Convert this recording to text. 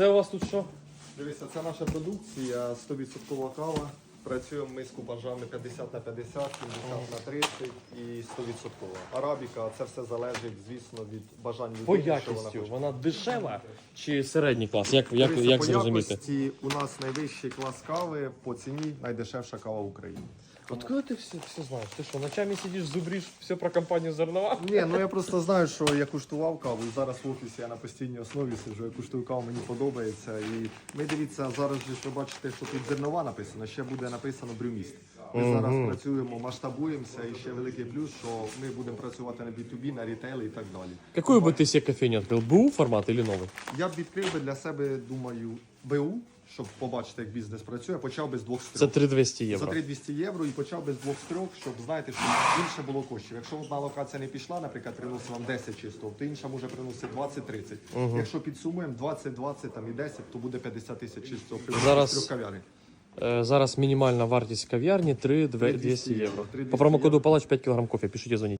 це у вас тут що? Дивіться, це наша продукція, 100% кава. Працюємо ми з купажами 50 на 50, 70 на 30 і 100%. Арабіка, це все залежить, звісно, від бажань По людини, що вона якістю хоче. вона дешева чи середній клас? Як, як, Дивіться, як по зрозуміти? якості у нас найвищий клас кави, по ціні найдешевша кава в Україні. Откуда ти все, все знаєш? Ти що, ночами сидиш, зубриш все про компанію зернова? Ні, ну я просто знаю, що я куштував каву. і Зараз в офісі я на постійній основі сиджу, я куштую каву, мені подобається. І ми дивіться, зараз же ви бачите, що тут зернова написано, ще буде написано брюміст. Ми зараз працюємо, масштабуємося, і ще великий плюс, що ми будемо працювати на B2B, на рітейл і так далі. Какую бы ты себе кофейню открыл? БУ формат или новый? Я б відкрив би для себе, думаю, БУ, щоб побачити, як бізнес працює. Почав би з двох За строк. 3200 За євро. 3200 євро і почав би з двох строк, щоб знаєте, що більше було коштів. Якщо одна локація не пішла, наприклад, приносить вам 10 чисто, то інша може приносити 20-30. Якщо підсумуємо 20-20 там і 10, то буде 50 тисяч чисто Зараз- з трьох кав'ярень. Е, Зараз мінімальна вартість кав'ярні 3 200 євро. 3200 По промокоду Палач 5 кг кофе. Пишіть, дзвоніть.